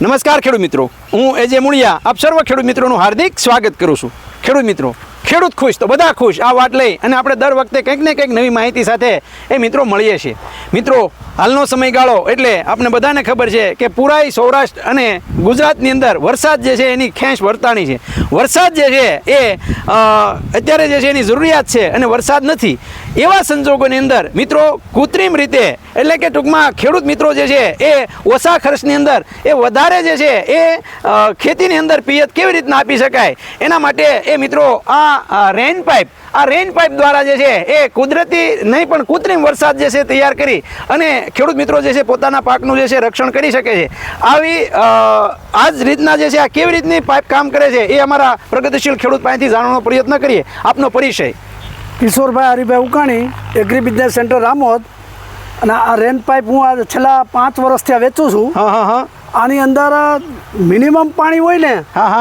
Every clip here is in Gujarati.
નમસ્કાર ખેડૂત મિત્રો. હું એજે મુળિયા આપ સર્વ ખેડૂત મિત્રોનું હાર્દિક સ્વાગત કરું છું. ખેડૂત મિત્રો, ખેડૂત ખુશ તો બધા ખુશ, આ વાત લઈ અને આપણે દર વખતે કંઈક ને કંઈક નવી માહિતી સાથે એ મિત્રો મળીએ છીએ. મિત્રો, હાલનો સમયગાળો એટલે આપણે બધાને ખબર છે કે પુરાઈ સૌરાષ્ટ્ર અને ગુજરાતની અંદર વરસાદ જે છે એની ખેંચ વર્તાણી છે. વરસાદ જે છે એ અત્યારે જે છે એની જરૂરિયાત છે અને વરસાદ નથી. એવા સંજોગોની અંદર મિત્રો કૃત્રિમ રીતે, એટલે કે ટૂંકમાં ખેડૂત મિત્રો જે છે એ ઓછા ખર્ચની અંદર, એ વધારે જે છે એ ખેતીની અંદર પિયત કેવી રીતના આપી શકાય? એના માટે એ મિત્રો આ રેન પાઇપ આ રેન પાઇપ દ્વારા જે છે એ કુદરતી નહીં પણ કૃત્રિમ વરસાદ જે છે તૈયાર કરી અને ખેડૂત મિત્રો જે છે પોતાના પાકનું જે છે રક્ષણ કરી શકે છે. આવી આ જ રીતના જે છે આ કેવી રીતની પાઇપ કામ કરે છે એ અમારા પ્રગતિશીલ ખેડૂત પાસેથી જાણવાનો પ્રયત્ન કરીએ. આપનો પરિચય. Kishorbhai Haribhai Ukani agri business centre Ramod. અને આ રેન પાઇપ હું આ છેલ્લા પાંચ વર્ષથી આ વેચું છું. હા હા હા. આની અંદર મિનિમમ પાણી હોય ને.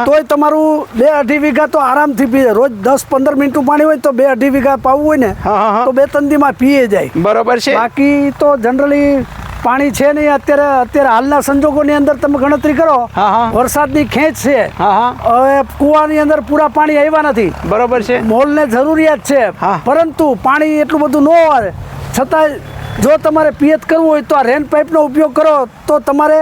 તોય તમારું બે અઢી વીઘા તો આરામથી પીએ રોજ દસ પંદર મિનિટનું પાણી હોય તો બે અઢી વીઘા પાવું હોય ને હા, હા, હા. તો બે ત્રણ દીમાં પીએ જાય. બરોબર છે. બાકી તો જનરલી પાણી છે નહીં અત્યારે અત્યારે હાલના સંજોગોની અંદર તમે ગણતરી કરો. વરસાદની ખેંચ છે. હા હા. હવે કૂવાની અંદર પૂરા પાણી આવ્યા નથી. બરોબર છે. મોલને જરૂરિયાત છે. પરંતુ પાણી એટલું બધું ન આવે છતાં જો તમારે પિયત કરવું હોય તો આ રેન પાઇપનો ઉપયોગ કરો તો તમારે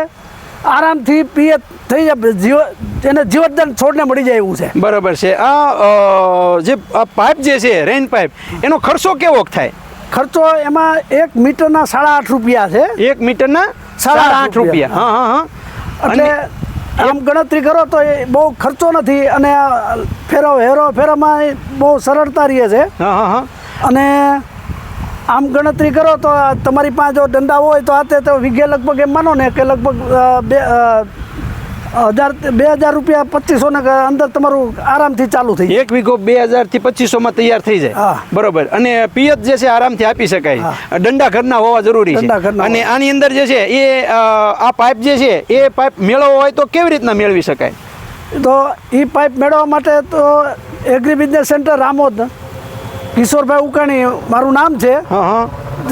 આરામથી પિયત થઈ જાય જીવ એને જીવતદાન છોડને મળી જાય એવું છે. બરાબર છે. આ જે આ પાઇપ જે છે રેન પાઇપ એનો ખર્ચો કેવો થાય? ખર્ચો એમાં એક મીટરના સાડા આઠ રૂપિયા છે. એક મીટરના સાડા આઠ રૂપિયા. હા હા હા. એટલે આમ ગણતરી કરો તો એ બહુ ખર્ચો નથી અને ફેરો હેરો ફેરામાં એ બહુ સરળતા રહે છે. હા હા હા. અને આમ ગણતરી કરો તો તમારી પાસે જો દંડા હોય તો આતે તો વીઘે લગભગ એમ માનો ને કે લગભગ બે હજાર બે હજાર રૂપિયા પચીસો ને અંદર તમારું આરામથી ચાલુ થઈ એક વીઘો બે હજારથી પચીસો માં તૈયાર થઈ જાય. બરોબર. અને પિયત જે છે આરામથી આપી શકાય. દંડા ઘરના હોવા જરૂરી છે. અને આની અંદર જે છે એ આ પાઇપ જે છે એ પાઇપ મેળવવો હોય તો કેવી રીતના મેળવી શકાય? તો એ પાઇપ મેળવવા માટે તો agri business centre Ramod Kishorbhai Ukani મારું નામ છે. હા હા.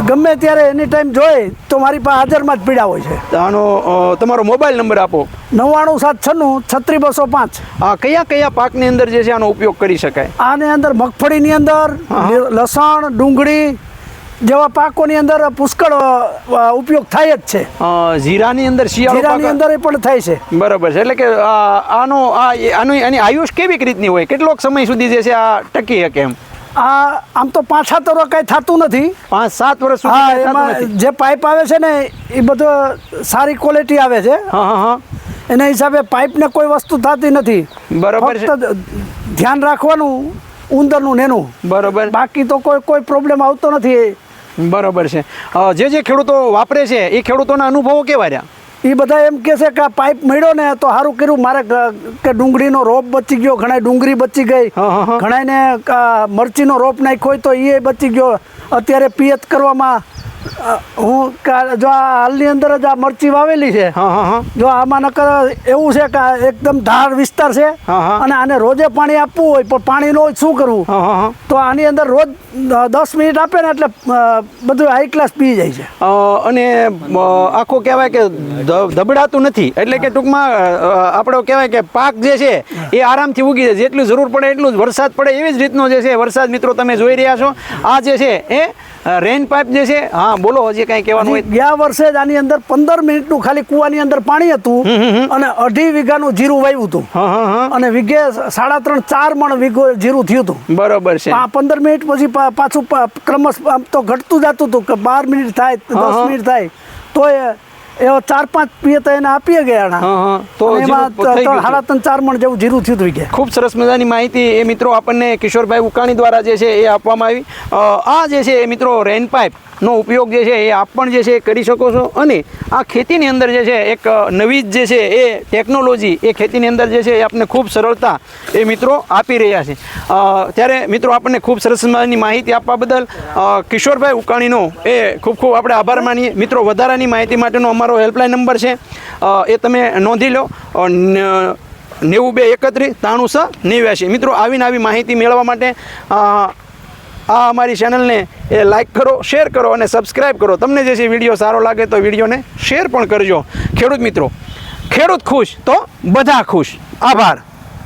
ગમે ત્યારે એની ટાઈમ જોઈએ તો મારી પાસે હાજરમાં જ પીડા હોય છે. તો આનો તમારો મોબાઈલ નંબર આપો. નવ્વાણું સાત છન્નું છત્રી બસો પાંચ. કયા કયા પાકની અંદર જે છે આનો ઉપયોગ કરી શકાય? આની અંદર મગફળીની અંદર લસણ ડુંગળી જેવા પાકોની અંદર પુષ્કળ ઉપયોગ થાય જ છે. જીરાની અંદર શિયાળાની અંદર પણ થાય છે. બરાબર છે. એટલે કે આનો આ આનું એની આયુષ કેવી રીતની હોય? કેટલોક સમય સુધી જે છે આ ટકી શકે એમ? આ આમ તો પાછા તો કાંઈ થતું નથી. પાંચ સાત વર્ષ હા એમાં જે પાઇપ આવે છે ને એ બધો સારી ક્વોલિટી આવે છે. હા હા હા. એના હિસાબે પાઇપને કોઈ વસ્તુ થતી નથી. બરોબર છે. ધ્યાન રાખવાનું ઉંદરનું ને એનું. બરોબર. બાકી તો કોઈ કોઈ પ્રોબ્લેમ આવતો નથી બરોબર છે. જે જે ખેડૂતો વાપરે છે એ ખેડૂતોના અનુભવો કેવા રહ્યા? એ બધા એમ કહે છે કે આ પાઇપ મળ્યો ને તો સારું કર્યું. મારે કે ડુંગળીનો રોપ બચી ગયો ઘણા ડુંગળી બચી ગઈ. ઘણા. ઘણાને મરચીનો રોપ નાખ્યો હોય તો એ બચી ગયો. અત્યારે પિયત કરવામાં હું કા- જો આ હાલની અંદર જ આ મરચી વાવેલી છે. હા હા હા. જો આમાં નકર એવું છે કે એકદમ ધાર વિસ્તાર છે. અને આને રોજે પાણી આપવું હોય પણ પાણી ન શું કરવું? હા હા હા. તો આની અંદર રોજ દસ મિનિટ આપે ને એટલે બધું હાઈ ક્લાસ પી જાય છે. અને આખો કહેવાય કે દબડાતું ધબડાતું નથી. એટલે કે ટૂંકમાં આપણો કહેવાય કે પાક જે છે એ આરામથી ઉગી જાય. જેટલું જરૂર પડે એટલું જ વરસાદ પડે એવી જ રીતનો જે છે વરસાદ મિત્રો તમે જોઈ રહ્યા છો. આ જે છે એ રેન પાઇપ જે છે હા બોલો હજી કાંઈ કહેવાનું હોય? ગયા વર્ષે જ આની અંદર પંદર મિનિટનું ખાલી કૂવાની અંદર પાણી હતું અને અઢી વીઘાનું જીરું વાવ્યું હતું. અને વીઘે સાડા ત્રણ ચાર મણ વીઘો જીરું થયું હતું. બરોબર છે. પંદર મિનિટ પછી પાછું ક્રમશ આમ તો ઘટતું જતું હતું કે બાર મિનિટ થાય દસ મિનિટ થાય તો એવા ચાર પાંચ પિયતા એને આપીએ ગયા તો એમાં. સાડા ત્રણ ચાર મણ જેવું જીરું થયું થઈ ગયા ખૂબ સરસ મજાની માહિતી એ મિત્રો આપણને કિશોરભાઈ ઉકાણી દ્વારા જે છે એ આપવામાં આવી. આ જે છે એ મિત્રો રેન પાઇપ નો ઉપયોગ જે છે એ આપ પણ જે છે એ કરી શકો છો. અને આ ખેતીની અંદર જે છે એક નવી જ છે એ ટેકનોલોજી એ ખેતીની અંદર જે છે એ આપણને ખૂબ સરળતા એ મિત્રો આપી રહ્યા છે. ત્યારે મિત્રો આપણને ખૂબ સરસ મજાની માહિતી આપવા બદલ કિશોરભાઈ ઉકાણીનો એ ખૂબ ખૂબ આપણે આભાર માનીએ. મિત્રો, વધારાની માહિતી માટેનો અમારો હેલ્પલાઇન નંબર છે. એ તમે નોંધી લો. નેવું બે એકત્રીસ ત્રાણું સ નેવ્યાસી મિત્રો, આવીને આવી માહિતી મેળવવા માટે આ અમારી ચેનલને એ લાઈક કરો, શેર કરો અને સબસ્ક્રાઈબ કરો. તમને જે છે વીડિયો સારો લાગે તો વિડીયોને શેર પણ કરજો. ખેડૂત મિત્રો, ખેડૂત ખુશ તો બધા ખુશ. આભાર.